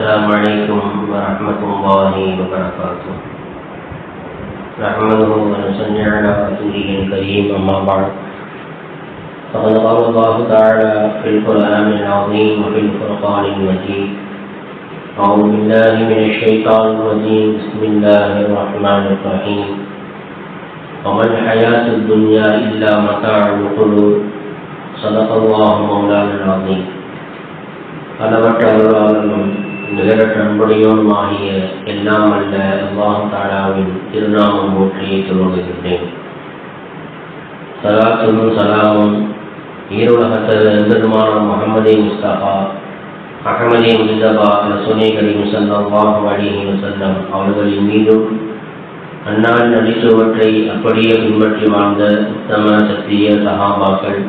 السلام عليكم ورحمة الله وبركاته نحمده ونصلي على رسوله الكريم أما بعد فقد قال الله تعالى في القرآن العظيم وفي الفرقان المجيد أعوذ بالله من الشيطان الرجيم بسم الله الرحمن الرحيم وما الحياة الدنيا إلا متاع القلوب صدق الله مولانا العظيم அளவற்ற அருளாளனும் நிகரற்ற அன்புடையோனுமாகிய எல்லாம் அல்ல அல்லாஹ் தாலாவின் திருநாமம் போற்றியை சொல்லுகின்றேன் சலாத்தும் சலாமும் ஈருலகத்த பெருமான முகமதே முஸ்தபா அகமதே முஸ்தபா ரசோனே கரீம் சல்லாஹ் அலிஹி வசல்லம் அவர்களின் மீதும் அந்நாள் நடித்தவற்றை அப்படியே பின்பற்றி வாழ்ந்த உத்தம சத்திய சகாபாக்கள்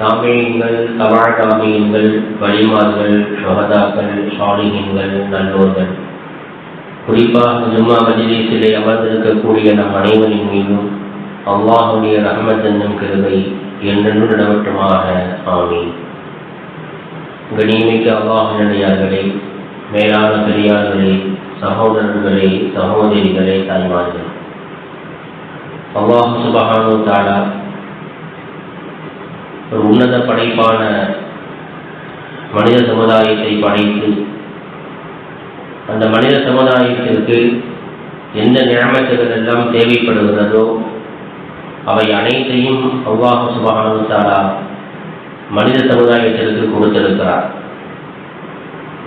தாமியங்கள் தமிழ் தாமியங்கள் வழிமார்கள் ஷொஹதாக்கள் சாலிகங்கள் நல்லோர்கள். குறிப்பாக ஜும்மா மஜிலிசிலே அமர்ந்திருக்கக்கூடிய நம் அனைவரின் மீதும் அல்லாஹுடைய ரஹமத் என்னும் கிருபை என்றென்று நடவட்டுமாக ஆமீன். கணிமிக்க அல்லாஹினடியார்களே மேலான பெரியார்களே சகோதரர்களே சகோதரிகளே தாய்மார்கள். அல்லாஹ் சுபகானு தாடா ஒரு உன்னத படைப்பான மனித சமுதாயத்தை படைத்து அந்த மனித சமுதாயத்திற்கு எந்த நியமத்துகள் எல்லாம் தேவைப்படுகிறதோ அவை அனைத்தையும் அவ்வாஹ சுபகானுத்தாரா மனித சமுதாயத்திற்கு கொடுத்திருக்கிறார்.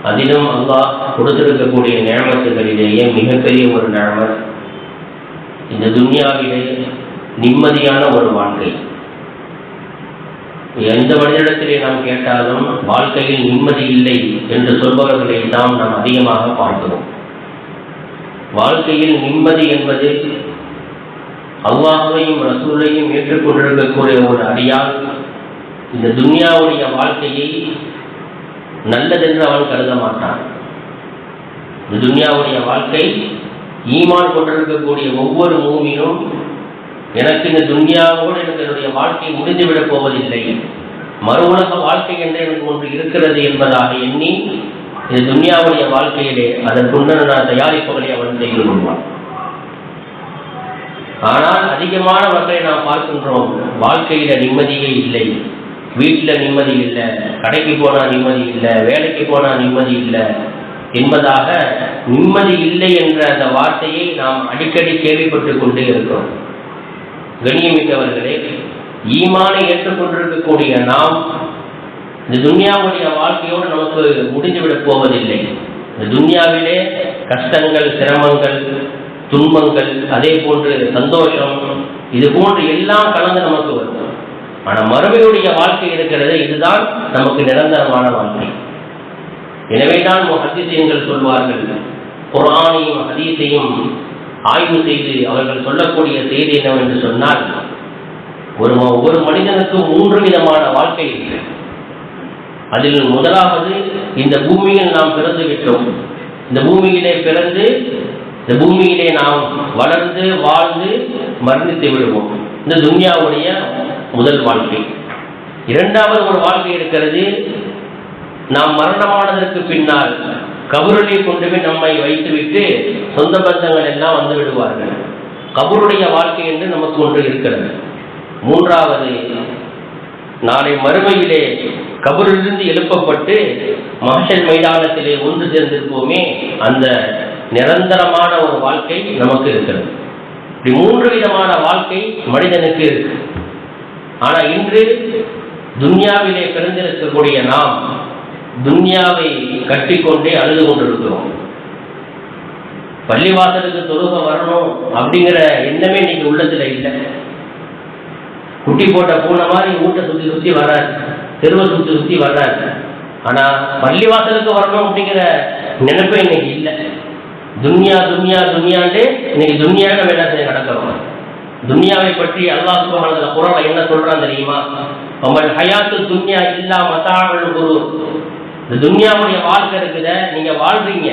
அதிலும் அல்லாஹ் கொடுத்திருக்கக்கூடிய நியமத்துகளிலேயே மிகப்பெரிய ஒரு நியமத் இந்த துன்யாவிலே நிம்மதியான ஒரு வாழ்க்கை. எந்த மனிதனிடத்திலே நாம் கேட்டாலும் வாழ்க்கையில் நிம்மதி இல்லை என்று சொல்பவர்களை தான் நாம் அதிகமாக பார்க்கிறோம். வாழ்க்கையில் நிம்மதி என்பது அல்லாஹையும் ரசூலையும் ஏற்றுக்கொண்டிருக்கக்கூடிய ஒரு அடியால் இந்த துன்யாவுடைய வாழ்க்கையை நல்லதென்று அவன் கருத மாட்டான். இந்த துன்யாவுடைய வாழ்க்கை ஈமான் கொண்டிருக்கக்கூடிய ஒவ்வொரு மூமியும் எனக்கு இந்த துன்யாவோடு எனக்கு என்னுடைய வாழ்க்கை முடிந்துவிடப் போவதில்லை. மறு உலக வாழ்க்கை என்று எனக்கு ஒன்று இருக்கிறது என்பதாக எண்ணி இந்த துன்யாவுடைய வாழ்க்கையிலே அதற்குண்டான தயாரிப்புகளை அவன் செய்து கொள்வான் ஆனால் அதிகமான மக்களை நாம் பார்க்கின்றோம். வாழ்க்கையில நிம்மதியே இல்லை. வீட்டில் நிம்மதி இல்லை. கடைக்கு போனால் நிம்மதி இல்லை. வேலைக்கு போனால் நிம்மதி இல்லை. என்பதாக நிம்மதி இல்லை என்ற அந்த வார்த்தையை நாம் அடிக்கடி கேள்விப்பட்டு கொண்டே இருக்கிறோம். கண்ணியமிக்கவர்களே ஈமானை ஏற்றுக்கொண்டிருக்கக்கூடிய நாம் இந்த துன்யாவுடைய வாழ்க்கையோடு நமக்கு முடிந்துவிடப் போவதில்லை. இந்த துன்யாவிலே கஷ்டங்கள் சிரமங்கள் துன்பங்கள் அதே போன்று சந்தோஷம் இது போன்று எல்லாம் கலந்து நமக்கு வரும். ஆனால் மறுமையுடைய வாழ்க்கை இருக்கிறது இதுதான் நமக்கு நிரந்தரமான வாழ்க்கை. எனவே தான் ஹதீசியங்கள் சொல்வார்கள் குரானையும் ஹதீசையும் ஆய்வு செய்து அவர்கள் சொல்லக்கூடிய செய்தி என்னவென்று சொன்னால் ஒரு ஒரு மனிதனுக்கு மூன்று விதமான வாழ்க்கை அதில் முதலாவது இந்த பூமியில் நாம் பிறந்து விட்டோம் இந்த பூமியிலே பிறந்து இந்த பூமியிலே நாம் வளர்ந்து வாழ்ந்து மரணித்து விடுவோம். இந்த துன்யாவுடைய முதல் வாழ்க்கை. இரண்டாவது ஒரு வாழ்க்கை இருக்கிறது நாம் மரணமானதற்கு பின்னால் கபருளை கொண்டு போய் நம்மை வைத்துவிட்டு சொந்த பந்தங்கள் எல்லாம் வந்து விடுவார்கள். கபருடைய வாழ்க்கை என்று நமக்கு ஒன்று இருக்கிறது. மூன்றாவது நாளை மறுமையிலே கபரிலிருந்து எழுப்பப்பட்டு மகஷல் மைதானத்திலே ஒன்று சேர்ந்திருப்போமே அந்த நிரந்தரமான ஒரு வாழ்க்கை நமக்கு இருக்கிறது. இப்படி மூன்று விதமான வாழ்க்கை மனிதனுக்கு இருக்கு. ஆனால் இன்று துன்யாவிலே பிறந்திருக்கக்கூடிய நாம் துன்யாவை கட்டிக்கொண்டே அழுது கொண்டிருக்கிறோம். பள்ளிவாசலுக்கு தொழுக வரணும் அப்படிங்கிற எண்ணமே இன்னைக்கு உள்ளத்துல இல்லை. குட்டி போட்ட பூனை மாதிரி வீட்டை சுத்தி சுத்தி வர்றாரு. தெருவை சுத்தி சுத்தி வர்றாரு. ஆனா பள்ளிவாசலுக்கு வரணும் அப்படிங்கிற நினைப்பே இன்னைக்கு இல்லை. துன்யா துன்யா துன்யான்ட்டு இன்னைக்கு துன்யாக வேலை செய்ய நடக்கிறோம் துன்யாவை பற்றி அல்லாஹ் சுபஹானஹு குரலை என்ன சொல்றான் தெரியுமா? உங்கள் ஹயாத்து துன்யா இல்லா மத்தாவல் குரு இந்த துன்யாவுடைய வாழ்க்கை இருக்குத நீங்க வாழ்றீங்க.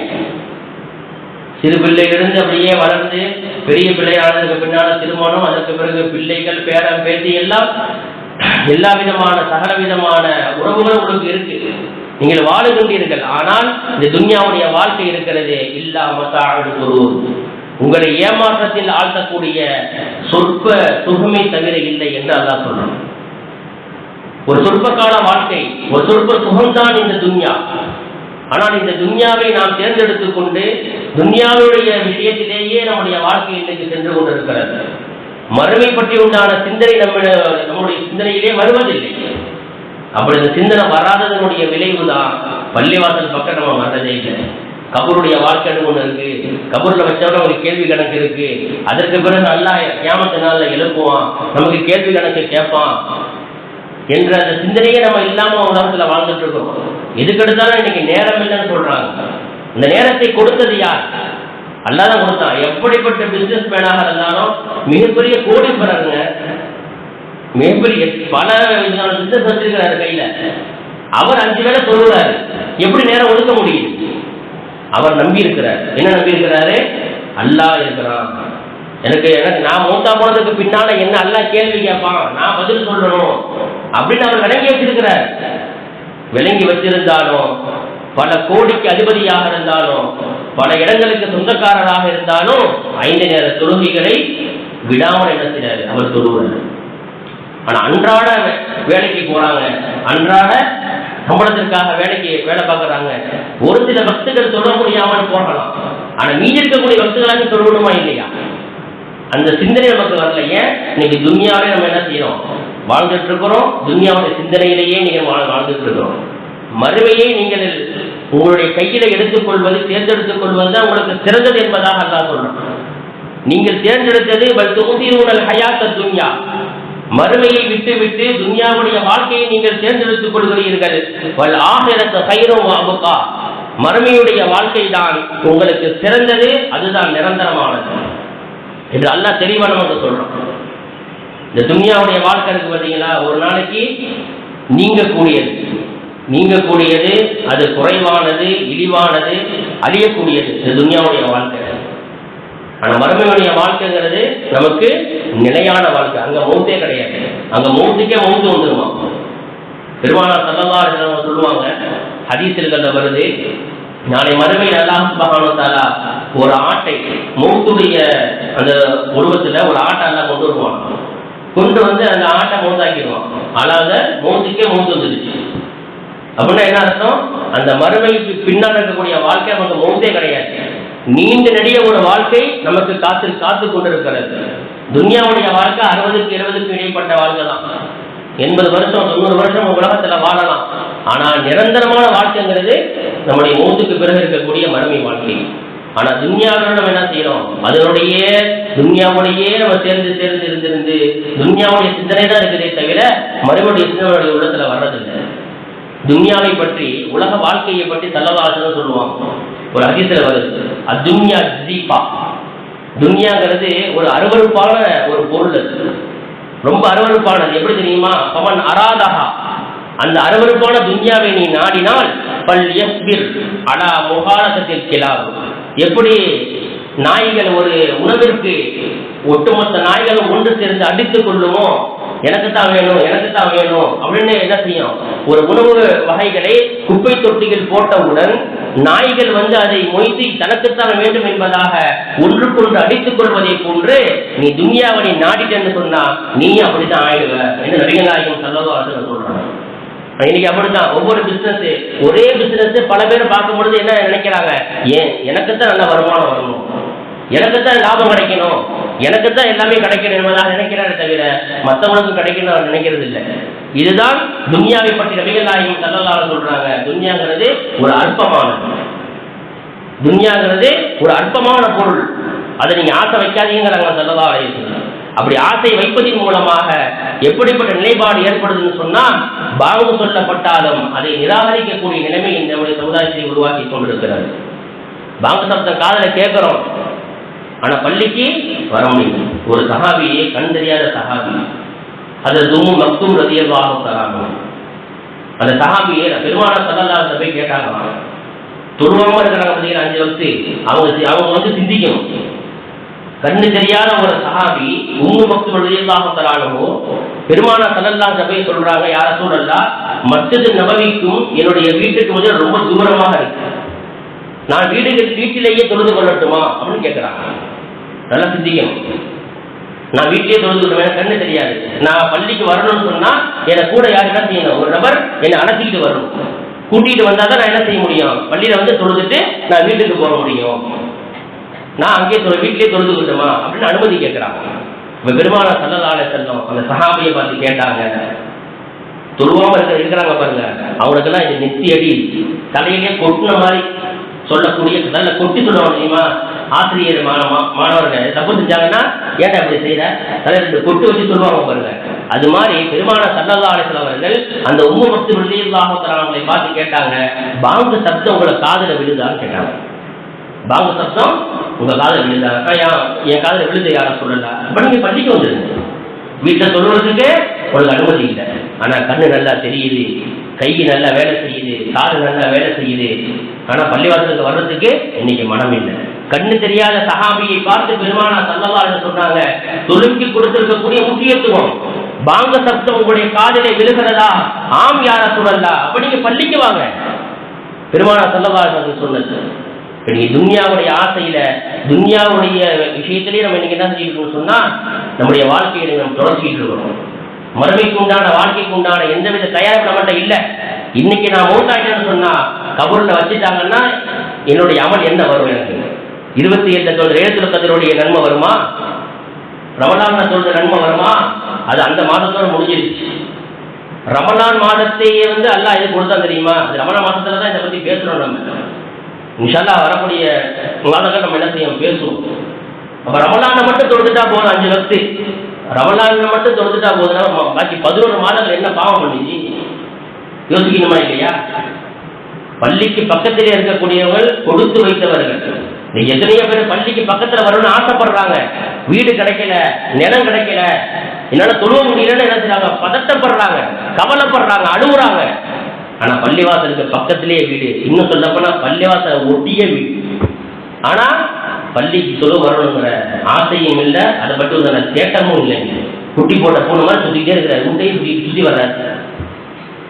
சிறு பிள்ளையிலிருந்து அப்படியே வளர்ந்து பெரிய பிள்ளையானதுக்கு பின்னால திருமணம் அதற்கு பிறகு பிள்ளைகள் பேரன் பேத்தி எல்லாம் எல்லா விதமான சகல விதமான உறவுகளும் உங்களுக்கு இருக்கு. நீங்கள் வாழுகின்றீர்கள் ஆனால் இந்த துன்யாவுடைய வாழ்க்கை இருக்கிறது இல்லாமல் குரு உங்களை ஏமாற்றத்தில் ஆழ்த்தக்கூடிய சொற்ப சுகமே தவிர இல்லை என்று அதான் சொல்றோம் ஒரு சொற்ப கால வாழ்க்கை ஒரு சொற்ப சுகம்தான் இந்த துன்யா. ஆனால் இந்த துன்யாவை நாம் தேர்ந்தெடுத்துக் கொண்டு துன்யாவுடைய விஷயத்திலேயே நம்முடைய வாழ்க்கை இன்றைக்கு சென்று கொண்டிருக்கிறது. மறுமை பற்றி உண்டான சிந்தனை நம்ம நம்முடைய சிந்தனையிலே வருவதில்லை. அப்படி இந்த சிந்தனை வராததனுடைய விளைவு தான் பள்ளிவாசல் பக்கம் நம்ம வந்ததே இல்லை. கபருடைய வாழ்க்கைன்னு ஒன்று இருக்கு? கபூர்ல வச்சவங்க ஒரு கேள்வி கணக்கு இருக்கு. அதற்கு பிறகு நல்லா கேமத்து நாள்ல எழுப்புவான். நமக்கு கேள்வி கணக்கு கேட்பான். என்ற அந்த சிந்தனையே நம்ம இல்லாம உலகத்துல வாழ்ந்துட்டு இருக்கோம். எதுக்கெடுத்தாலும் இன்னைக்கு நேரம் இல்லைன்னு சொல்றாங்க. இந்த நேரத்தை கொடுத்தது யார்? அல்லாதான் கொடுத்தான். எப்படிப்பட்ட பிசினஸ் மேனாக இருந்தாலும் மிகப்பெரிய கோடி கோடீஸ்வரருங்க மிகப்பெரிய பல பிசினஸ் வச்சிருக்கிறாரு கையில. அவர் அஞ்சு வேலை சொல்லுறாரு. எப்படி நேரம் ஒதுக்க முடியும் அவர் நம்பி இருக்கிறார். என்ன நம்பி இருக்கிறாரு? அல்லாஹ் இருக்கிறான். எனக்கு எனக்கு நான் மூத்தா போனதுக்கு பின்னால என்ன அல்லா கேள்வி கேட்பான்? நான் பதில் சொல்லணும். அப்படின்னு அவர் விளங்கி வச்சிருக்கிறார். விளங்கி வச்சிருந்தாலும் பல கோடிக்கு அதிபதியாக இருந்தாலும் பல இடங்களுக்கு சொந்தக்காரராக இருந்தாலும் ஐந்து நேர தொழுகைகளை விடாமல் என்ன செய்றாரு? அவர் தொழுவார் ஆனா அன்றாட வே- வேலைக்கு போறாங்க. அன்றாட சம்பளத்திற்காக வேலைக்கு வேலை பார்க்கறாங்க. ஒரு சில பக்தர்கள் சொல்ல முடியாமல் போகலாம். ஆனா மீதி இருக்கக்கூடிய பக்தர்களாக சொல்லணுமா இல்லையா? அந்த சிந்தனை நமக்கு வரல. ஏன்? இன்னைக்கு துன்யாவே நம்ம என்ன செய்யறோம்? வாழ்ந்துட்டு இருக்கிறோம் துன்யாவுடைய சிந்தனையிலேயே நீங்க வாழ்ந்துட்டு இருக்கிறோம் மறுமையை நீங்கள் உங்களுடைய கையில எடுத்துக்கொள்வது தேர்ந்தெடுத்துக் கொள்வது தான் உங்களுக்கு சிறந்தது என்பதாக அல்லா சொல்றோம் நீங்கள் தேர்ந்தெடுத்தது பல் உடல் ஹயாத்த துன்யா. மறுமையை விட்டு விட்டு துன்யாவுடைய வாழ்க்கையை நீங்கள் தேர்ந்தெடுத்துக் கொள்கிறீர்கள். வல் ஆகிரத்த சைரம் அபுகா. மறுமையுடைய வாழ்க்கை தான் உங்களுக்கு சிறந்தது அதுதான் நிரந்தரமானது. என்று அல்லா தெளிவா நமக்கு சொல்றோம் இந்த துன்யாவுடைய வாழ்க்கை இருக்கு பார்த்தீங்களா ஒரு நாளைக்கு நீங்கக்கூடியது. நீங்கக்கூடியது அது குறைவானது இழிவானது அழியக்கூடியது. இந்த துன்யாவுடைய வாழ்க்கை. ஆனா மறுமையுடைய வாழ்க்கைங்கிறது நமக்கு நிலையான வாழ்க்கை. அங்க மௌத்தே கிடையாது. அங்க மௌத்துக்கே மௌத்து வந்துருமா? பெருமானா சல்லல்லா சொல்லுவாங்க சொல்லுவாங்க ஹதீஸ்ல வருது நாளை மறுமையில் அல்லாஹ் சுபஹானு தாலா ஒரு ஆட்டை மௌத்துடைய அந்த உருவத்துல ஒரு ஆட்டை எல்லாம் கொண்டு வருவான். கொண்டு வந்து அந்த ஆட்டை மௌத்தாக்கிடுவான். அதாவது மௌத்துக்கே மௌத்து வந்துடுச்சு. அப்படின்னா என்ன அர்த்தம்? அந்த மறுமைக்கு பின்னால் இருக்கக்கூடிய வாழ்க்கை நமக்கு மௌத்தே கிடையாது. நீண்ட நெடிய ஒரு வாழ்க்கை நமக்கு காத்து காத்து கொண்டிருக்கிறது. துன்யாவுடைய வாழ்க்கை அறுபதுக்கு இருபதுக்கு இடைப்பட்ட வாழ்க்கை தான் எண்பது வருஷம் தொண்ணூறு வருஷம் உலகத்துல வாழலாம். ஆனால் நிரந்தரமான வாழ்க்கைங்கிறது நம்முடைய மூத்துக்கு பிறகு இருக்கக்கூடிய மறுமை வாழ்க்கை. ஆனா துன்யாவில் நம்ம என்ன செய்யறோம்? அதனுடைய துன்யாவுடையே நம்ம சேர்ந்து சேர்ந்து இருந்திருந்து துன்யாவுடைய சிந்தனை தான் இருக்கிறதே தவிர மறுபடியும் சிந்தனையுடைய உள்ளத்துல வர்றதில்லை. துன்யாவை பற்றி உலக வாழ்க்கையை பற்றி தல்லவாசனம் சொல்லுவாங்க ஒரு அதிசல வருது. அத்துன்யா ஜீபா. துன்யாங்கிறது ஒரு அருவறுப்பான ஒரு பொருள் அது. ரொம்ப அருவறுப்பானது எப்படி தெரியுமா? பவன் அராதகா அந்த அருவருப்பான துன்யாவை நீ நாடினால் பல் யஸ்பிர் அலா முகாலசத்தில் கிலாவு. எப்படி நாய்கள் ஒரு உணவிற்கு ஒட்டுமொத்த நாய்களும் ஒன்று சேர்ந்து அடித்துக் கொள்ளுமோ? எனக்கு தான் வேணும் எனக்கு தான் வேணும் அப்படின்னு என்ன செய்யும்? ஒரு உணவு வகைகளை குப்பை தொட்டியில் போட்டவுடன் நாய்கள் வந்து அதை மொய்த்து தனக்குத்தான் வேண்டும் என்பதாக ஒன்றுக்கொன்று அடித்துக் கொள்வதை போன்று நீ துன்யாவை நாடிட்டேன்னு சொன்னா நீ அப்படித்தான் ஆயிடுவ என்று நடிகர் நாயகம் சல்லவாசன சொல்றாங்க. இன்னைக்கு அப்படித்தான். ஒவ்வொரு பிசினஸ் ஒரே பிசினஸ் பல பேர் பார்க்கும் பொழுது என்ன நினைக்கிறாங்க? ஏன்? எனக்குத்தான் நல்ல வருமானம் வரணும். எனக்குத்தான் லாபம் கிடைக்கணும். எனக்குத்தான் எல்லாமே கிடைக்கணும் என்பதாக நினைக்கிறாரே தவிர மற்றவங்களுக்கு கிடைக்கணும் அவர் நினைக்கிறது இல்லை இதுதான் துன்யாவை பற்றி ரவிகளாயும் நாயகம் சொல்றாங்க. துன்யாங்கிறது ஒரு அற்பமானது துன்யாங்கிறது ஒரு அற்பமான பொருள். அதை நீங்க ஆசை வைக்காதீங்கிறாங்க சல்லல்லாஹு சொல்றாங்க அப்படி ஆசை வைப்பதின் மூலமாக எப்படிப்பட்ட நிலைப்பாடு ஏற்படுதுன்னு சொன்னா பாவம் சொல்லப்பட்டாலும் அதை நிராகரிக்கக்கூடிய நிலைமை நம்முடைய சமுதாயத்தை உருவாக்கி கொண்டிருக்கிறது. பாங்கு சப்தம் காதலை கேட்கிறோம். ஆனா பள்ளிக்கு வர முடியும் ஒரு சகாபியே கண் தெரியாத சகாபி அது தும்மு மக்தும் ரதியல்லாஹு தராங்க அந்த சகாபியை பெருமான சல்லல்லாஹு போய் கேட்டாங்க தொழுவாம இருக்கிறாங்க பார்த்தீங்கன்னா அஞ்சு வருஷத்து அவங்க அவங்க வந்து சிந்திக்கணும். கண்ணு தெரியாத ஒரு சஹாபி உம்மு பக்து ரலியல்லாஹு தஆலாஹு பெருமானா ஸல்லல்லாஹு அலைஹி சொல்றாங்க யார சூழல்லா மற்றது நபவிக்கும் என்னுடைய வீட்டுக்கு கொஞ்சம் ரொம்ப தூரமாக இருக்கு. நான் வீடுகள் வீட்டிலேயே தொழுது கொள்ளட்டுமா? அப்படின்னு கேட்கிறாங்க நல்லா சிந்திக்கணும் நான் வீட்டிலேயே தொழுது கொள்வேன் கண்ணு தெரியாது. நான் பள்ளிக்கு வரணும்னு சொன்னா என்னை கூட யார் என்ன செய்யணும்? ஒரு நபர் என்னை அழைச்சிக்கிட்டு வரணும். கூட்டிட்டு வந்தாதான் நான் என்ன செய்ய முடியும்? பள்ளியில வந்து தொழுதுட்டு நான் வீட்டுக்கு போக முடியும். நான் அங்கேயே தொலை வீட்டிலேயே தொழுது கொண்டுமா அப்படின்னு அனுமதி கேட்கிறாங்க. இப்ப பெருமானா சல்லல்லாஹு செல்லும் அந்த சஹாபியை பார்த்து கேட்டாங்க. துருவாம இருக்க இருக்கிறாங்க பாருங்க. அவங்களுக்கெல்லாம் இது நெத்தி அடி. தலையிலே கொட்டின மாதிரி சொல்லக்கூடிய நல்ல கொட்டி சொல்லுவாங்க தெரியுமா? ஆசிரியர் மாணவ மாணவர்கள் தப்பு செஞ்சாங்கன்னா ஏன்டா அப்படி செய்யற தலை ரெண்டு கொட்டு வச்சு சொல்லுவாங்க பாருங்க. அது மாதிரி பெருமான சல்லல்லா அவர்கள் அந்த உம்மு பக்தி விருதியில்லாமத்தராங்களை பார்த்து கேட்டாங்க. பாங்கு சப்தம் உங்களை காதல விழுதான்னு கேட்டாங்க. பாங்கு சப்தம் உங்க காதல் விழுதா அக்கா, என் என் காதுல யாரும் சொல்லல அப்ப நீங்க பள்ளிக்கு வந்துருங்க. வீட்டில் சொல்றதுக்கு உங்களுக்கு அனுமதி இல்லை. ஆனா கண்ணு நல்லா தெரியுது கை நல்லா வேலை செய்யுது காது நல்லா வேலை செய்யுது. ஆனா பள்ளிவாசலுக்கு வர்றதுக்கு இன்னைக்கு மனம் இல்லை. கண்ணு தெரியாத சகாபியை பார்த்து பெருமானா சல்லல்லாஹு சொன்னாங்க துருக்கி கொடுத்திருக்கக்கூடிய முக்கியத்துவம் பாங்க சப்தம் உங்களுடைய காதலை விழுகிறதா? ஆம் யார சொல்லலா அப்ப நீங்க பள்ளிக்கு வாங்க. பெருமானா சல்லல்லாஹு சொன்னது இப்போ நீங்க துன்யாவுடைய ஆசையில் துன்யாவுடைய விஷயத்திலேயே நம்ம இன்னைக்கு என்ன செஞ்சுக்கணும்னு சொன்னா நம்முடைய வாழ்க்கையை நம்ம தொடர்ச்சிட்டு இருக்கிறோம். மறுமைக்கு உண்டான வாழ்க்கைக்கு உண்டான எந்தவித தயாரிப்பு நம்மகிட்ட இல்லை. இன்னைக்கு நான் மூத்தாயிட்டேன்னு சொன்னா கபூரில் வச்சுட்டாங்கன்னா என்னுடைய அமல் என்ன வரும் எனக்கு? இருபத்தி எட்டு தொழில் ஏழு கதிரோடைய நன்மை வருமா? ரமலான் சொல்ற நன்மை வருமா? அது அந்த மாதத்தோட முடிஞ்சிருச்சு. ரமலான் மாதத்தையே வந்து அல்லாஹ் இது கொடுத்தா தெரியுமா? அது ரமலான் மாதத்துல தான் இதை பத்தி பேசுறோம் நம்ம. இன்ஷால்லா வரக்கூடிய மாதங்கள் நம்ம என்ன செய்யும் பேசுவோம். அப்ப ரமலானை மட்டும் தொடுத்துட்டா போதும் அஞ்சு வக்து ரமலானை மட்டும் தொடுத்துட்டா போதுன்னா பாக்கி பதினோரு மாதங்கள் என்ன பாவம் பண்ணிச்சு? யோசிக்கணுமா இல்லையா? பள்ளிக்கு பக்கத்திலே இருக்கக்கூடியவர்கள் கொடுத்து வைத்தவர்கள். எத்தனையோ பேர் பள்ளிக்கு பக்கத்துல வரணும்னு ஆசைப்படுறாங்க. வீடு கிடைக்கல நிலம் கிடைக்கல. என்னால தொழுவ முடியலன்னு என்ன செய்யறாங்க பதட்டப்படுறாங்க கவலைப்படுறாங்க அழுகுறாங்க ஆனா பள்ளிவாசலுக்கு பக்கத்திலேயே வீடு. இன்னும் சொல்ல போனா பள்ளிவாசல் ஒட்டிய வீடு. ஆனா பள்ளிக்கு சொல்ல வரணுங்கிற ஆசையும் இல்லை அதை மட்டும் இல்லை தேட்டமும் இல்லை குட்டி போட்ட பூனை மாதிரி சுத்திக்கிட்டே இருக்கிற உண்டையும் சுத்தி சுத்தி வர்றாரு.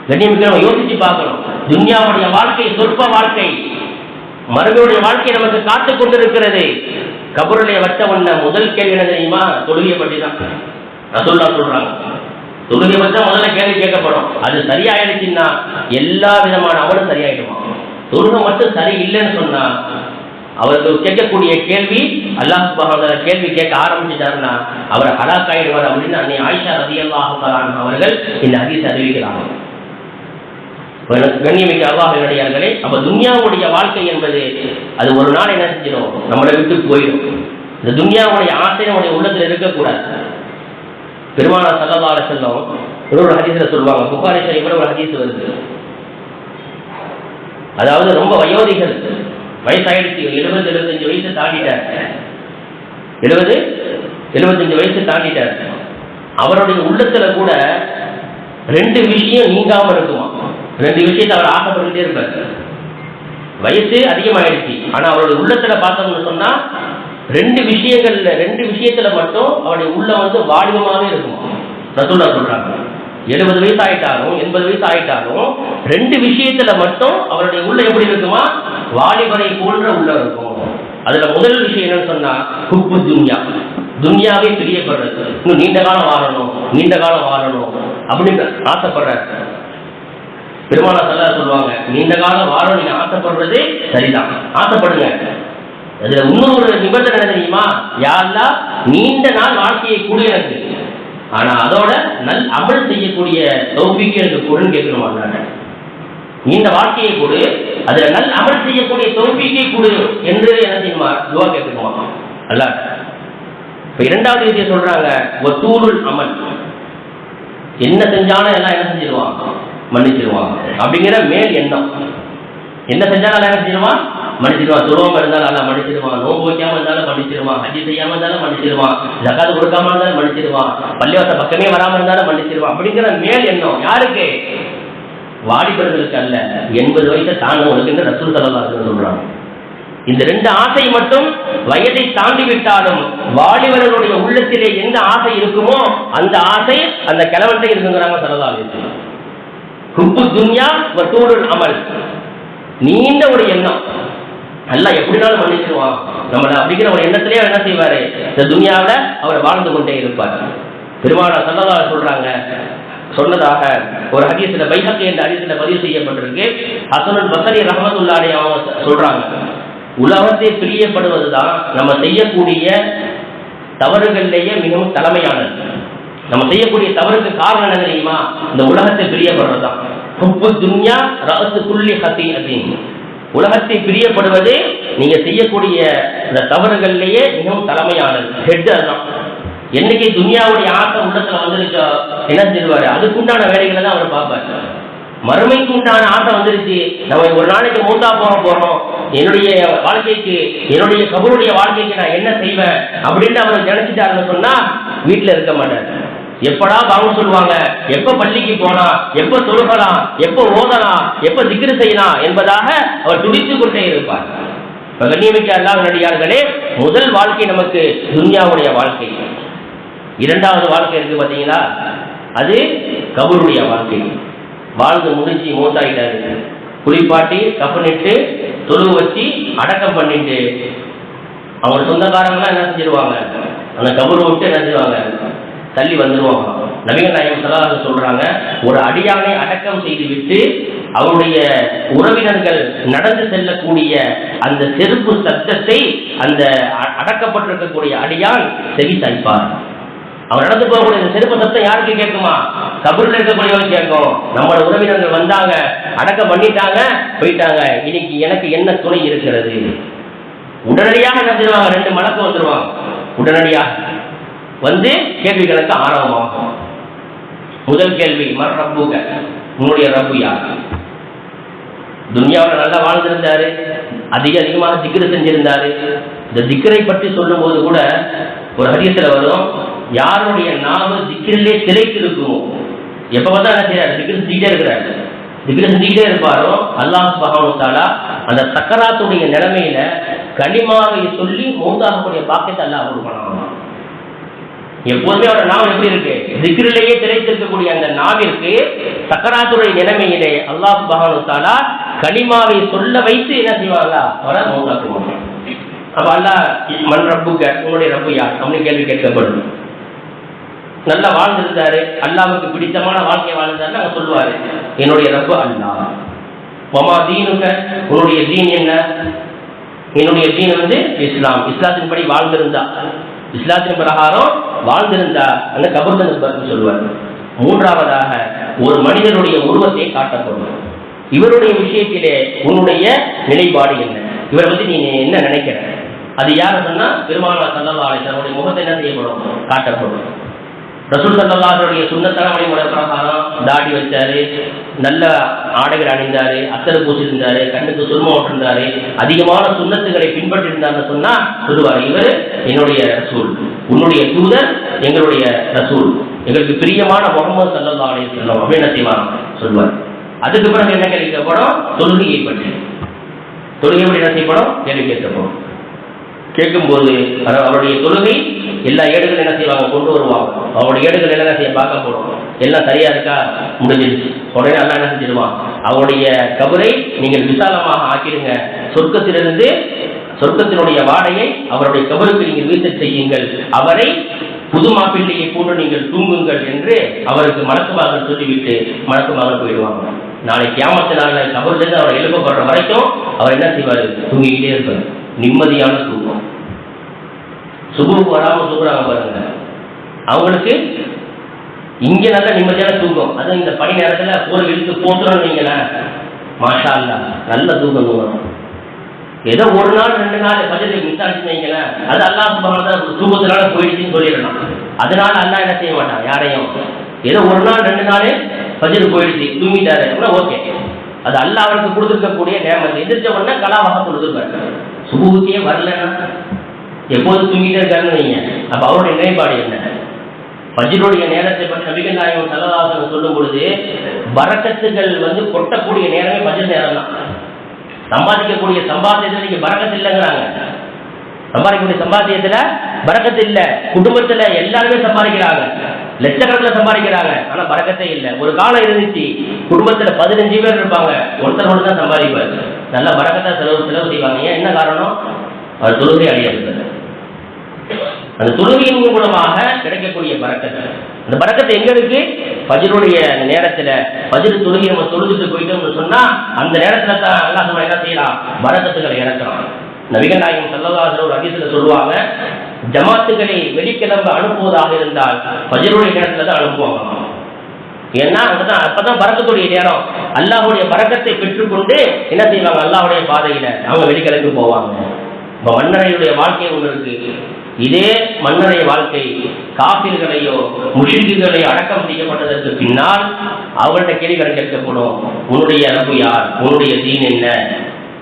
கண்ணியமிக்க யோசிச்சு பார்க்கணும். துன்யாவுடைய வாழ்க்கை சொற்ப வாழ்க்கை. மறுமையுடைய வாழ்க்கை நமக்கு காத்து கொண்டிருக்கிறது. கபருடைய வச்ச வந்த முதல் கேள்வி என்ன தெரியுமா? தொழுகையை பற்றி தான் ரசூல்லா சொல்றாங்க. தொழுகை முதல்ல கேள்வி கேட்கப்படும். அது சரியாயிடுச்சுன்னா எல்லா விதமான அவனும் சரியாயிடுமா? தொழுகை மட்டும் சரி இல்லைன்னு சொன்னா அவருக்கு கேட்கக்கூடிய கேள்வி அல்லாஹ் சுப்ஹானஹு கேள்வி கேட்க ஆரம்பிச்சிட்டாருன்னா அவர் ஹலாக்காயிடுவார் அப்படின்னு அன்னை ஆயிஷா ரதியல்லாஹு தஆலா அவர்கள் இந்த ஹதீஸ் அறிவிக்கிறாங்க. கண்ணியமிக்க அல்லாஹினுடையார்களே அப்ப துன்யாவுடைய வாழ்க்கை என்பது அது ஒரு நாள் என்ன செஞ்சிடும்? நம்மளை விட்டு போயிடும். இந்த துன்யாவுடைய ஆசை நம்முடைய உள்ளத்தில் இருக்கக்கூடாது. பெருமானா சல்லல்லாஹு செல்லம் ஒரு இன்னொரு சொல்லுவாங்க. புகாரி ஷரீஃப்ல ஒரு ஹதீஸ் வருது. அதாவது ரொம்ப வயோதிகள் வயசாயிடுச்சு. எழுபது எழுபத்தஞ்சு வயசு தாண்டிட்டார். எழுபது எழுபத்தஞ்சு வயசு தாண்டிட்டார். அவருடைய உள்ளத்துல கூட ரெண்டு விஷயம் நீங்காம இருக்குமா? ரெண்டு விஷயத்தை அவர் ஆசைப்பட்டுட்டே இருப்பார். வயசு அதிகமாயிடுச்சு. ஆனா அவரோட உள்ளத்துல பார்த்தோம்னு சொன்னா ரெண்டு விஷயங்கள்ல ரெண்டு விஷயத்துல மட்டும் அவனுடைய உள்ள வந்து வாடிவமாவே இருக்கும். ரத்துல்லா சொல்றாங்க. எழுபது வயசு ஆயிட்டாலும் எண்பது வயசு ஆயிட்டாலும் ரெண்டு விஷயத்துல மட்டும் அவருடைய உள்ள எப்படி இருக்குமா? வாலிபரை போன்ற உள்ள இருக்கும். அதுல முதல் விஷயம் என்னன்னு சொன்னா குப்பு துன்யா. துன்யாவே பிரியப்படுறது. இன்னும் நீண்ட காலம் வாழணும் நீண்ட காலம் வாழணும் அப்படின்னு ஆசைப்படுறாரு. பெருமானா சல்லா சொல்லுவாங்க நீண்ட காலம் வாழணும் நீங்க ஆசைப்படுறது சரிதான். ஆசைப்படுங்க. அதுல இன்னொரு நிபந்தனை தெரியுமா? யாருந்தா நீண்ட நாள் வாழ்க்கையை கூட எனக்கு. ஆனா அதோட நல் அமல் செய்யக்கூடிய தௌபிக்கு எனக்கு கொடுன்னு கேட்கணும் அல்லாட்ட நீண்ட வாழ்க்கையை கொடு அதுல நல் அமல் செய்யக்கூடிய தௌபிக்கை கொடு என்று என்ன செய்யுமா துவா கேட்கணுமா? அல்ல இப்ப இரண்டாவது விஷயம் சொல்றாங்க ஒத்தூருள் அமல். என்ன செஞ்சாலும் எல்லாம் என்ன செஞ்சிருவான்? மன்னிச்சிருவான். அப்படிங்கிற மேல் எண்ணம். என்ன செஞ்சாலும் எல்லாம் என்ன செஞ்சிருவான்? மன்னிச்சிருவான் துரோகம் இருந்தாலும் எல்லாம் மன்னிச்சிருவான் நோம்பு வைக்காம இருந்தாலும் மன்னிச்சிருவான் ஹஜ்ஜி செய்யாம இருந்தாலும் மன்னிச்சிருவான் ஜக்காது கொடுக்காம இருந்தாலும் மன்னிச்சிருவான் பள்ளிவாச பக்கமே வராம இருந்தாலும் மன்னிச்சிருவான் அப்படிங்கிற மேல் எண்ணம் யாருக்கு? வாலிபர்களுக்கு அல்ல. எண்பது வயசை தாண்டவங்களுக்கு ரசூல் சல்லா சொல்றாங்க? இந்த ரெண்டு ஆசை மட்டும் வயதை தாண்டி விட்டாலும் வாலிபர்களுடைய உள்ளத்திலே எந்த ஆசை இருக்குமோ அந்த ஆசை அந்த கிழவன்ட்ட இருக்குங்கிறாங்க சரதாலேசி ஹுப்பு துன்யா வட்டூருள் அமல். நீண்ட ஒரு எண்ணம். நல்லா எப்படினாலும் மன்னிச்சிருவான். நம்மளை அப்படிங்கிற ஒரு எண்ணத்திலேயே என்ன செய்வாரு? இந்த துனியாவுல அவர் வாழ்ந்து கொண்டே இருப்பார். பெருமானா சல்லதா சொல்றாங்க சொன்னதாக ஒரு ஹதீஸ்ல பைஹக்கி என்ற ஹதீஸ்ல பதிவு செய்யப்பட்டிருக்கு. ஹசனுல் பசரி ரஹமத்துல்லாரி அவங்க சொல்கிறாங்க சொல்றாங்க உலகத்தை பிரியப்படுவதுதான் நம்ம செய்யக்கூடிய தவறுகள்லேயே மிகவும் தலைமையானது. நம்ம செய்யக்கூடிய தவறுக்கு காரணம் என்ன தெரியுமா? இந்த உலகத்தை பிரியப்படுறது தான் துன்யா ரஅசு குல்லி அப்படின்னு உலகத்தை பிரியப்படுவது நீங்க செய்யக்கூடிய இந்த தவறுகள்லேயே மிகவும் தலைமையானது. ஹெட் அதுதான். என்னைக்கு துனியாவுடைய ஆட்டம் உள்ளத்துல வந்துருச்சோ என்ன செய்வாரு அதுக்குண்டான வேலைகளை தான் அவர் பார்ப்பார். மறுமைக்கு உண்டான ஆட்டம் வந்துருச்சு. நம்ம ஒரு நாளைக்கு மூத்தா போக போறோம். என்னுடைய வாழ்க்கைக்கு என்னுடைய கபருடைய வாழ்க்கைக்கு நான் என்ன செய்வேன் அப்படின்னு அவர் நினைச்சிட்டாருன்னு சொன்னா வீட்டுல இருக்க மாட்டார். எப்படா பாவம் சொல்லுவாங்க? எப்ப பள்ளிக்கு போனா? எப்ப தொழுகலாம்? எப்ப ஓதலாம்? எப்ப திக்ரு செய்யலாம்? என்பதாக அவர் துடித்துக் கொண்டே இருப்பார். கண்ணியமிக்க அல்லாஹ் நடிகார்களே முதல் வாழ்க்கை நமக்கு துன்யாவுடைய வாழ்க்கை. இரண்டாவது வாழ்க்கை இருக்கு பார்த்தீங்களா அது கபருடைய வாழ்க்கை. வாழ்ந்து முடிஞ்சு மூத்தாயிட்டாரு. குளிப்பாட்டி கப்பனிட்டு தொழுவு வச்சு அடக்கம் பண்ணிட்டு அவங்க சொந்தக்காரங்களாம் என்ன செஞ்சிருவாங்க? அந்த கபரு விட்டு என்ன செய்வாங்க? தள்ளி வந்துடுவாங்க நபிகள் நாயகம் சலாஹ் சொல்றாங்க ஒரு அடியானை அடக்கம் செய்துவிட்டு அவருடைய உறவினர்கள் நடந்து செல்லக்கூடிய அந்த செருப்பு சத்தத்தை அந்த அ- அடக்கப்பட்டிருக்கக்கூடிய அடியான் செவி சாய்ப்பார். அவர் நடந்து போகக்கூடிய இந்த செருப்பு சத்தம் யாருக்கு கேட்குமா? கபூரில் இருக்கக்கூடியவங்க கேட்கும். நம்மளோட உறவினர்கள் வந்தாங்க அடக்கம் பண்ணிட்டாங்க போயிட்டாங்க. இன்னைக்கு எனக்கு என்ன துணை இருக்கிறது? உடனடியாக நடந்துருவாங்க ரெண்டு மணக்கு வந்துருவாங்க. உடனடியாக. வந்து கேள்விகளுக்கு ஆரம்பமாகும். முதல் கேள்வி மர ரப்புக? உன்னுடைய ரப்பு யார்? துன்யாவில் நல்லா வாழ்ந்திருந்தாரு அதிக அதிகமாக திக்ரு செஞ்சிருந்தாரு. இந்த திக்கரை பற்றி சொல்லும்போது கூட ஒரு ஹரியத்தில் வரும் யாருடைய நாம திக்ரிலே திளைத்திருக்குமோ? எப்போ பார்த்தா என்ன செய்யறாரு திக்ரு செஞ்சுக்கிட்டே இருக்கிறாரு. திக்ரு செஞ்சுக்கிட்டே இருப்பாரோ? அல்லாஹ் பகவானுத்தாலா அந்த சக்கராத்துடைய நிலைமையில கனிமாவை சொல்லி மௌத்தாகக்கூடிய பாக்கியத்தை அல்லாஹ் கொடுப்பானாம்? எப்போதுமே அவரோட நாவல் எப்படி இருக்கு? திக்ரிலேயே திரைத்திருக்கக்கூடிய அந்த நாவிற்கு சக்கராத்துடைய நிலைமையிலே அல்லாஹ் சுபஹானு தஆலா சொல்ல வைத்து என்ன செய்வாங்களா? அவரை மௌத்தாக்குவாங்க அப்ப அல்லாஹ் மண் ரப்புக்க உங்களுடைய ரப்பு யார்? அப்படின்னு கேள்வி கேட்கப்படும். நல்லா வாழ்ந்திருந்தாரு. அல்லாவுக்கு பிடித்தமான வாழ்க்கையை வாழ்ந்தாருன்னு அவங்க சொல்லுவாரு. என்னுடைய ரப்பு அல்லாஹ். ஒமா தீனுக்க? உன்னுடைய தீன் என்ன? என்னுடைய தீன் வந்து இஸ்லாம். இஸ்லாத்தின் படி வாழ்ந்திருந்தா. இஸ்லாத்தின் பிரகாரம் வாழ்ந்திருந்தா அந்த கபர்தன் பதில் சொல்லுவார். மூன்றாவதாக ஒரு மனிதனுடைய உருவத்தை காட்டப்படும். இவருடைய விஷயத்திலே உன்னுடைய நிலைப்பாடு என்ன? இவரை பத்தி நீ என்ன நினைக்கிற? அது யார் சொன்னா? பெருமானா சல்லல்லா தன்னுடைய முகத்தை என்ன செய்யப்படும்? காட்டப்படும். ரசூல் சல்லாஹருடைய சுண்ணத்தான வழிமுறை பிரகாரம் தாடி வச்சாரு நல்ல ஆடைகள் அணிந்தாரு அத்தரை பூசியிருந்தாரு கண்ணுக்கு சுருமம் ஓட்டிருந்தாரு அதிகமான சுண்ணத்துகளை பின்பற்றிருந்தாருன்னு சொன்னா சொல்லுவார் இவர் என்னுடைய ரசூல். உன்னுடைய தூதர் எங்களுடைய ரசூல். எங்களுக்கு பிரியமான முகமது சல்லல்லா அலைஹி வஸல்லம் அப்படின்னு என்ன சொல்லுவார். அதுக்கு பிறகு என்ன கேட்கப்படும் தொழுகையை பற்றி. தொழுகை பற்றி என்ன செய்யப்படும் கேள்வி கேட்கப்படும் கேட்கும்போது அவருடைய தொழுகை எல்லா ஏடுகளும் என்ன செய்வாங்க? கொண்டு வருவாங்க. அவருடைய ஏடுகள் என்ன செய்ய பார்க்க போடும் எல்லாம் சரியா இருக்கா? முடிஞ்சிருச்சு. உடனே நல்லா என்ன செஞ்சிருவான்? அவருடைய கபரை நீங்கள் விசாலமாக ஆக்கிடுங்க. சொர்க்கத்திலிருந்து சொர்க்கத்தினுடைய வாடையை அவருடைய கபருக்கு நீங்கள் வீச செய்யுங்கள். அவரை புது மாப்பிள்ளையை போன்று நீங்கள் தூங்குங்கள் என்று அவருக்கு மறக்கமாக சொல்லிவிட்டு மறக்கமாக போயிடுவாங்க. நாளை கியாமத்து நாளில் கபரிலிருந்து அவர் எழுப்பப்படுற வரைக்கும் அவர் என்ன செய்வார்? தூங்கிக்கிட்டே இருப்பார். நிம்மதியான தூக்கம். சுபுக்கு வராம தூங்குறாங்க பாருங்க. அவங்களுக்கு இங்க நல்ல நிம்மதியான தூக்கம். அதுவும் இந்த பனி நேரத்துல போர் இழுத்து போட்டுறோம் நீங்களே மாஷா இல்ல நல்ல தூக்கம் தூங்கணும் ஏதோ ஒரு நாள் ரெண்டு நாள் பஜனை மிஸ் ஆச்சுன்னு அது அல்லா சுபகான தூக்கத்தினால போயிடுச்சுன்னு சொல்லிடலாம். அதனால அல்லா என்ன செய்ய மாட்டான்? யாரையும். ஏதோ ஒரு நாள் ரெண்டு நாளே பஜர் போயிடுச்சு தூங்கிட்டாரு ஓகே. அது அல்லாஹ் அவருக்கு கொடுத்துருக்கக்கூடிய நேமத்தை எதிர்த்த உடனே கலாவாக கொடுத்துருக்காரு சுபூத்தியே வரலன்னா எப்போது தூங்கிட்டே இருக்காங்கன்னு வைங்க. அப்ப அவருடைய நிலைப்பாடு என்ன? பஜ்ருடைய நேரத்தை பற்றி நபிகள் நாயகம் சல்லல்லாஹு சொல்லும் பொழுது வரக்கத்துகள் வந்து கொட்டக்கூடிய நேரமே பஜ்ர நேரம் தான் சம்பாதிக்கக்கூடிய சம்பாத்தியத்தில் நீங்க பறக்கத்து இல்லைங்கிறாங்க. சம்பாதிக்கக்கூடிய சம்பாத்தியத்துல பறக்கத்து இல்லை. குடும்பத்துல எல்லாருமே சம்பாதிக்கிறாங்க. லட்சக்கணக்கில் சம்பாதிக்கிறாங்க. ஆனா பறக்கத்தே இல்லை. ஒரு காலம் இருந்துச்சு. குடும்பத்துல பதினஞ்சு பேர் இருப்பாங்க. ஒருத்தர் மட்டும் தான் சம்பாதிப்பாரு. நல்ல பறக்கத்தா செலவு செலவு செய்வாங்க. ஏன் என்ன காரணம்? அவர் தொழுகை அழியாது அந்த தொழுகையின் மூலமாக கிடைக்கக்கூடிய பறக்கத்தை. அந்த பறக்கத்தை எங்க இருக்கு? பஜருடைய நேரத்துல. பஜரு தொழுகை நம்ம தொழுதுட்டு போயிட்டோம்னு சொன்னா அந்த நேரத்துல தான் அல்லாஹ் நம்ம என்ன செய்யலாம் பறக்கத்துகளை இறக்கலாம் நபிகள் செல்லதாசர் ஒரு அதிசல சொல்லுவாங்க ஜமாத்துகளை வெளிக்கிழம்பு அனுப்புவதாக இருந்தால் பஜருடைய நேரத்துல தான் அனுப்புவாங்க. ஏன்னா அதுதான் அப்பதான் பறக்கக்கூடிய நேரம். அல்லாஹுடைய பறக்கத்தை பெற்றுக்கொண்டு என்ன செய்வாங்க? அல்லாஹுடைய பாதையில அவங்க வெளிக்கிழக்கு போவாங்க. இப்ப மன்னரையுடைய வாழ்க்கை ஒன்று இருக்கு. இதே மன்னரை வாழ்க்கை காப்பீர்களையோ முஷிர்களையோ அடக்கம் செய்யப்பட்டதற்கு பின்னால் அவர்கள்ட்ட கேள்விகள் கேட்கப்படும் உன்னுடைய அளவு யார்? உன்னுடைய தீன் என்ன?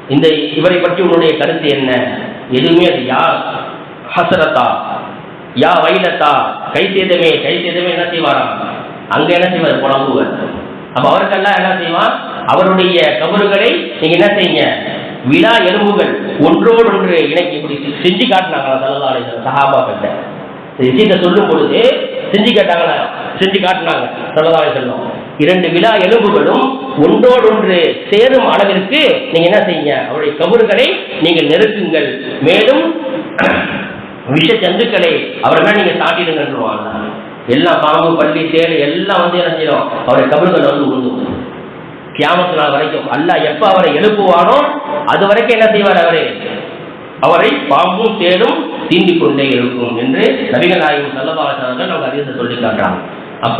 இந்த இவரை பற்றி உன்னுடைய கருத்து என்ன? எதுவுமே அது யார்? ஹசரத்தா யா வைலத்தா கை செய்தமே கை செய்தமே என்ன செய்வாராம் அங்க என்ன செய்வார்? புலம்புவர். அப்ப அவருக்கெல்லாம் என்ன செய்வான்? அவருடைய கபறுகளை நீங்க என்ன செய்யுங்க? விழா எலும்புகள் ஒன்றோடு ஒன்று இணைக்கி செஞ்சு காட்டினாங்களா சல்லா சஹாபாக்கிட்ட விஷயத்தை சொல்லும் பொழுது செஞ்சு கேட்டாங்களா? செஞ்சு காட்டினாங்க சல்லதாவை செல்லும் இரண்டு விழா எலும்புகளும் ஒன்றோடு ஒன்று சேரும் அளவிற்கு நீங்க என்ன செய்யுங்க? அவருடைய கபறுகளை நீங்கள் நெருக்குங்கள். மேலும் விஷ ஜந்துக்களை அவர்கள் நீங்க சாட்டிடுங்கன்றுவாங்க எல்லாம் பாம்பு பள்ளி சேலை எல்லாம் வந்து என்ன செய்யணும் அவருடைய கபறுகள் வந்து உழுந்து கியாமத்து நாள் வரைக்கும் அல்லாஹ் எப்ப அவரை எழுப்புவானோ அது வரைக்கும் என்ன செய்வார் அவரே? அவரை பாம்பும் தேடும் தீண்டிக் கொண்டே இருக்கும் என்று நபிகள் நாயகம் செல்லபாசனர்கள் நமக்கு அதிகத்தை சொல்லி காட்டுறாங்க. அப்ப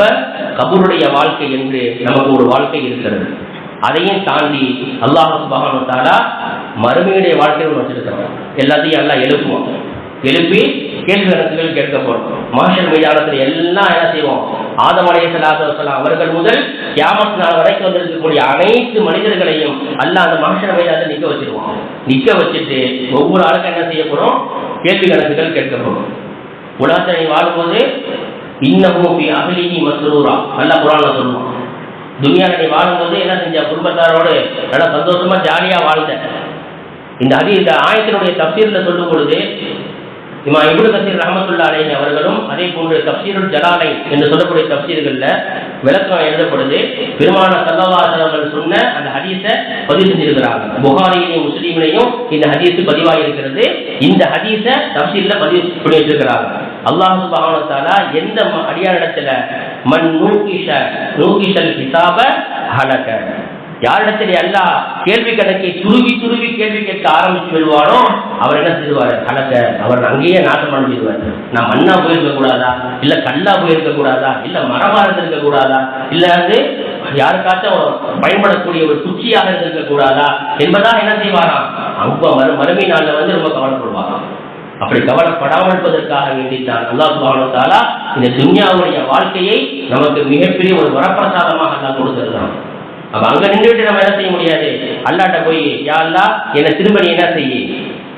கபூருடைய வாழ்க்கை என்று நமக்கு ஒரு வாழ்க்கை இருக்கிறது. அதையும் தாண்டி அல்லாஹ் சுபஹானு தாலா மறுமையுடைய வாழ்க்கையை ஒன்று வச்சிருக்கிறோம் எல்லாத்தையும் எல்லாம் எழுப்புவோம் எழுப்பி கேள்வி கேட்க கேட்கப்படும் மனுஷன் மீதானத்தில் எல்லாம் என்ன செய்வோம்? ஆதம் அலைய அவர்கள் முதல் கியாமத் நாள் வரைக்கும் வந்திருக்கக்கூடிய அனைத்து மனிதர்களையும் அல்ல அந்த மனுஷன் மீதானத்தில் நிற்க வச்சிருவோம் நிற்க வச்சுட்டு ஒவ்வொரு ஆளுக்கும் என்ன செய்யப்படும் கேள்வி கணக்குகள் கேட்கப்படும் போறோம். நீ வாழும்போது இன்னமும் அகலிஹி மசரூரா நல்ல குரான்ல சொல்லுவோம் துனியாவில் நீ வாழும்போது என்ன செஞ்ச? குடும்பத்தாரோடு நல்லா சந்தோஷமா ஜாலியா வாழ்ந்த இந்த அதி இந்த ஆயத்தினுடைய தப்சீரில் சொல்லும் பொழுது இமா இபுல் கசீர் ரஹமத்துல்லா அலைஹி அவர்களும் அதே போன்று தப்சீருல் ஜலாலை என்று சொல்லக்கூடிய தப்சீர்களில் விளக்கம் எழுதப்படுது. பெருமான சல்லவாசன் அவர்கள் சொன்ன அந்த ஹதீஸை பதிவு செஞ்சிருக்கிறாங்க புகாரியிலையும் முஸ்லீம்லையும் இந்த ஹதீஸ் பதிவாகி இருக்கிறது இந்த ஹதீஸை தப்சீரில் பதிவு பண்ணி வச்சிருக்கிறாங்க அல்லாஹு சுபஹானஹு எந்த அடியாரிடத்துல மண் நூகிஷ நூகிஷல் ஹிசாப ஹலக. யாரிடத்தில் அல்லாஹ் கேள்வி கணக்கை துருவி துருவி கேள்வி கேட்க ஆரம்பிச்சு விடுவானோ அவர் என்ன செய்வார்? கணக்க அவர் அங்கேயே நாட்டம் அடைஞ்சிடுவார் நான் மண்ணா போயிருக்க கூடாதா? இல்ல கல்லா போயிருக்க கூடாதா? இல்ல மரமா இருந்திருக்க கூடாதா? இல்ல வந்து யாருக்காச்சும் பயன்படக்கூடிய ஒரு குச்சியாக இருந்திருக்க கூடாதா? என்பதாக என்ன செய்வாராம்? அவங்க மறு மறுமை நாள்ல வந்து ரொம்ப கவலைப்படுவாராம். அப்படி கவலைப்படாமல் இருப்பதற்காக வேண்டித்தான். அல்லாஹ் சுப்ஹானஹு இந்த துன்யாவுடைய வாழ்க்கையை நமக்கு மிகப்பெரிய ஒரு வரப்பிரசாதமாக தான் கொடுத்திருந்தான் அப்ப அங்க நின்றுட்டு நம்ம என்ன செய்ய முடியாது? அல்லாட்ட போய் யா அல்லா என்னை திரும்ப நீ என்ன செய்ய?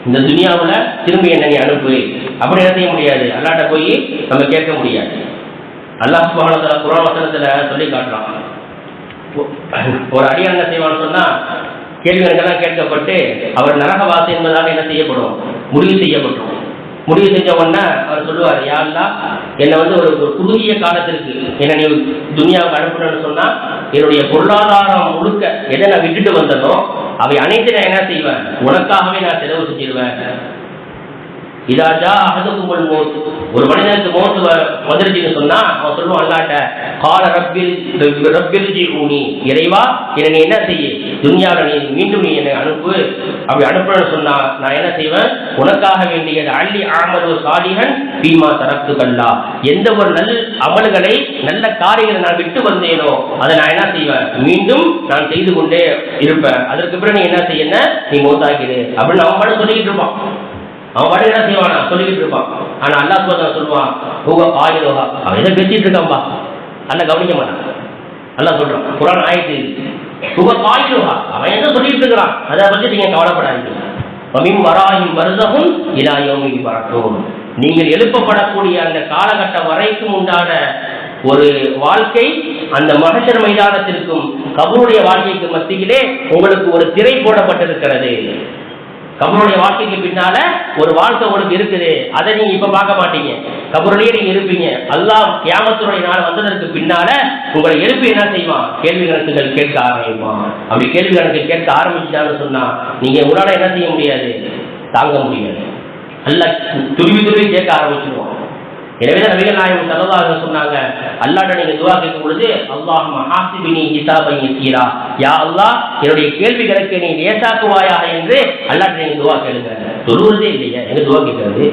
இந்த துனியாவுல திரும்பி என்ன நீ அனுப்பு. அப்படி என்ன செய்ய முடியாது? அல்லாட்ட போய் நம்ம கேட்க முடியாது. அல்லாஹ் சுபானத்துல வ வசனத்துல சொல்லி காட்டுறான். ஒரு அடியான் என்ன செய்வான்னு சொன்னா கேள்விகளெல்லாம் கேட்கப்பட்டு அவர் நரகவாசி என்பதாக என்ன செய்யப்படும்? முடிவு செய்யப்பட்டோம் முடிவு செஞ்ச உடனே அவர் சொல்லுவார் யாரெல்லாம் என்னை வந்து ஒரு ஒரு குறுகிய காலத்திற்கு என்னை நீ துனியாவுக்கு அனுப்பணும்னு சொன்னா என்னுடைய பொருளாதாரம் முழுக்க எதை நான் விட்டுட்டு வந்தனோ அவை அனைத்து நான் என்ன செய்வேன்? உனக்காகவே நான் செலவு செஞ்சிருவேன். இதாஜா அகதுக்குமல் மோத்து ஒரு மனிதனுக்கு மோத்து வந்துருச்சுன்னு சொன்னா அவன் சொல்லுவான் அல்லாட்ட கால ரப்பில் ரப்பில் ஜி இறைவா என்னை நீ என்ன செய்ய? துன்யாவில் நீ மீண்டும் நீ என்னை அனுப்பு. அப்படி அனுப்புறன்னு சொன்னா நான் என்ன செய்வேன்? உனக்காக வேண்டியது அள்ளி ஆமது சாலிகன் பீமா தரத்து கல்லா எந்த ஒரு நல் அமல்களை நல்ல காரியங்களை நான் விட்டு வந்தேனோ அதை நான் என்ன செய்வேன்? மீண்டும் நான் செய்து கொண்டே இருப்பேன். அதற்கு பிறகு நீ என்ன செய்யணும் நீ மோத்தாக்கிடு அப்படின்னு அவன் பாட்டு சொல்லிக்கிட்டு இருப்பான். அவன் பாட்டு என்ன செய்வானா? சொல்லிக்கிட்டு இருப்பான். ஆனா அல்லாஹ் சுபஹானஹு சொல்லுவான் ஹுவ ஆயிலுஹா அவன் எதை பேசிட்டு இருக்கான்பா? அல்ல கவனிக்க மாட்டான். அல்லா சொல்றான் குரான் ஆயிட்டு இது. ஹுவ அவன் என்ன சொல்லிட்டு இருக்கிறான்? அதை பத்தி நீங்க கவலைப்படாதீங்க. வமின் வராயும் வருதகும் இலா வரட்டும் நீங்கள் எழுப்பப்படக்கூடிய அந்த காலகட்டம் வரைக்கும் உண்டான ஒரு வாழ்க்கை அந்த மகசர் மைதானத்திற்கும் கபருடைய வாழ்க்கைக்கு மத்தியிலே உங்களுக்கு ஒரு திரை போடப்பட்டிருக்கிறது. கபருடைய வாழ்க்கைக்கு பின்னால ஒரு வாழ்க்கை உங்களுக்கு இருக்குது. அதை நீங்க இப்ப பார்க்க மாட்டீங்க. கபருலயே நீங்க இருப்பீங்க. அல்லா கியாமத்துடைய நாள் வந்ததற்கு பின்னால உங்களை எழுப்பி என்ன செய்வான்? கேள்வி கணக்குகள் கேட்க ஆரம்பிப்பான். அப்படி கேள்வி கணக்கு கேட்க ஆரம்பிச்சான்னு சொன்னா நீங்க உங்களால என்ன செய்ய முடியாது? தாங்க முடியாது. நல்லா துருவி துருவி கேட்க ஆரம்பிச்சிருவான். எனவே நபிகள் நாயகம் சல்லல்லாஹு சொன்னாங்க அல்லாட்ட நீங்க துவா கேட்கும் பொழுது அல்லாஹ் மஹாசிபினி ஹிசாபை சீரா யா அல்லாஹ் என்னுடைய கேள்விகளுக்கு நீ லேசாக்குவாயாக என்று அல்லாட்ட நீங்க துவா கேளுங்க. தொழுவுறதே இல்லையா எங்க துவா கேட்கறது?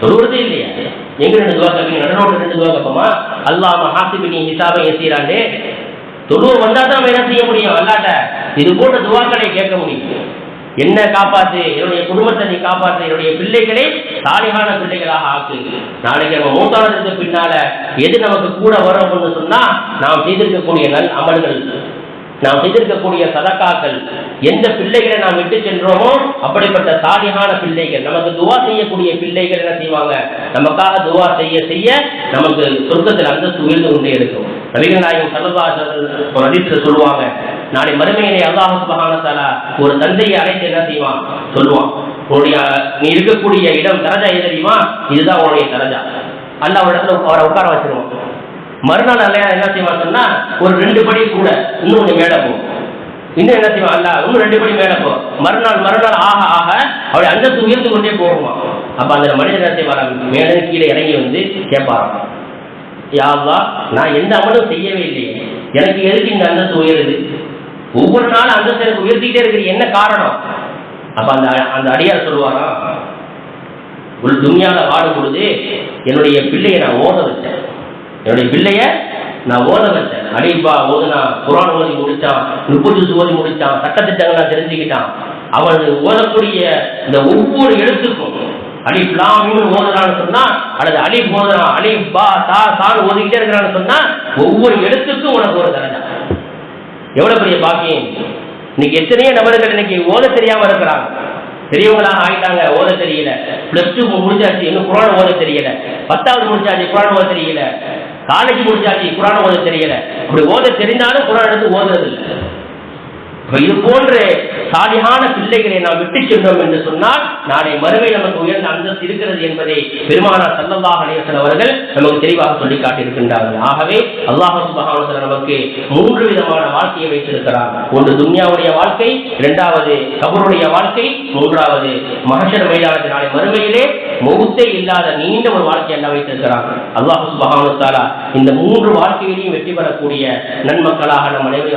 தொழுவுறதே இல்லையா. எங்க ரெண்டு துவா கேட்பீங்க? நடனோட ரெண்டு துவா கேட்போமா? அல்லாஹ் மஹாசிபினி ஹிசாபை சீரான்னு தொழுவ வந்தா தான் என்ன செய்ய முடியும்? அல்லாட்ட இது போன்ற துவாக்களை கேட்க முடியும். என்ன காப்பாத்து என்னுடைய குடும்பத்தை நீ காப்பாத்து என்னுடைய பிள்ளைகளை சாலிகான பிள்ளைகளாக ஆக்கு. நாளைக்கு நம்ம மூத்தானதுக்கு பின்னால எது நமக்கு கூட வரும் அப்படின்னு சொன்னா நாம் செய்திருக்கக்கூடிய நல் அமல்கள். நாம் செய்திருக்கக்கூடிய சதக்காக்கள் எந்த பிள்ளைகளை நாம் விட்டு சென்றோமோ அப்படிப்பட்ட சாலிகான பிள்ளைகள் நமக்கு துவா செய்யக்கூடிய பிள்ளைகள் என்ன செய்வாங்க? நமக்காக துவா செய்ய செய்ய நமக்கு சொர்க்கத்தில் அந்தஸ்து உயர்ந்து கொண்டே இருக்கும். நபிகள் நாயகம் சல்லா ஒரு சொல்லுவாங்க நாளை மறுமையிலே அல்லாஹ் சுபஹானத்தால ஒரு தந்தையை அழைத்து என்ன செய்வான்? சொல்லுவான் உன்னுடைய நீ இருக்கக்கூடிய இடம் தரஜா எது தெரியுமா? இதுதான் உன்னுடைய தரஜா. அல்ல இடத்துல அவரை உட்கார வச்சிருவான். மறுநாள் அல்லையா என்ன செய்வான் சொன்னா ஒரு ரெண்டு படி கூட இன்னும் ஒன்று மேலே போகும் இன்னும் என்ன செய்வான்? அல்ல இன்னும் ரெண்டு படி மேலே போ. மறுநாள் மறுநாள் ஆக ஆக அவளை அந்தஸ்து உயர்ந்து கொண்டே போகுமா? அப்ப அந்த மனிதன் என்ன செய்வாராம் மேலே கீழே இறங்கி வந்து கேட்பாராம். யாவா நான் எந்த அமலும் செய்யவே இல்லையே. எனக்கு எதுக்கு இந்த அந்தஸ்து உயருது? ஒவ்வொரு நாளும் அந்தஸ்து எனக்கு உயர்த்திக்கிட்டே இருக்குது. என்ன காரணம்? அப்ப அந்த அந்த அடியார் சொல்லுவாராம் ஒரு துணியால வாடும் பொழுது என்னுடைய பிள்ளையை நான் ஓத வச்சேன். என்னுடைய பிள்ளைய நான் ஓத வச்சேன். அடிப்பா ஓதுனா குரான் ஓதி முடிச்சான் முப்பது ஓதி முடிச்சான் சட்டத்திட்டங்களை தெரிஞ்சுக்கிட்டான். அவன் ஓதக்கூடிய இந்த ஒவ்வொரு எழுத்துக்கும் அலிப் லாமின்னு ஓதுறான்னு சொன்னா அல்லது அலிப் ஓதுறான் அலிப் பா தா தான் ஓதிக்கிட்டே இருக்கிறான்னு சொன்னா ஒவ்வொரு எழுத்துக்கும் உனக்கு ஒரு தரஜா. எவ்வளவு பெரிய பாக்கியம்? இன்னைக்கு எத்தனையோ நபர்கள் இன்னைக்கு ஓத தெரியாம இருக்கிறாங்க. பெரியவங்களாக ஆயிட்டாங்க ஓத தெரியல. பிளஸ் டூ முடிஞ்சாச்சு இன்னும் குரான் ஓத தெரியல. பத்தாவது முடிச்சாச்சு குரான் ஓத தெரியல. காலேஜ் முடிச்சாச்சு குரான் ஓத தெரியல. அப்படி ஓத தெரிந்தாலும் குரான் எடுத்து ஓதுறது இல்லை. இது போன்ற சாலியான பிள்ளைகளை நாம் விட்டு சென்றோம் என்று சொன்னால் நாளை மறுமை நமக்கு உயர்ந்த அந்தஸ்து இருக்கிறது என்பதை பெருமானார் சல்லல்லாஹ் அலைவசன் அவர்கள் நமக்கு தெளிவாக சொல்லி காட்டியிருக்கின்றார்கள். ஆகவே அல்லாஹ் சுபஹானத்துல நமக்கு மூன்று விதமான வாழ்க்கையை வைத்திருக்கிறார். ஒன்று துன்யாவுடைய வாழ்க்கை இரண்டாவது கபருடைய வாழ்க்கை மூன்றாவது மகஷர் மைதானத்து நாளை மறுமையிலே மௌத்தே இல்லாத நீண்ட ஒரு வாழ்க்கை எல்லாம் வைத்திருக்கிறார். அல்லாஹ் சுபஹானுத்தாலா இந்த மூன்று வாழ்க்கையிலையும் வெற்றி பெறக்கூடிய நன்மக்களாக நம் அனைவரும்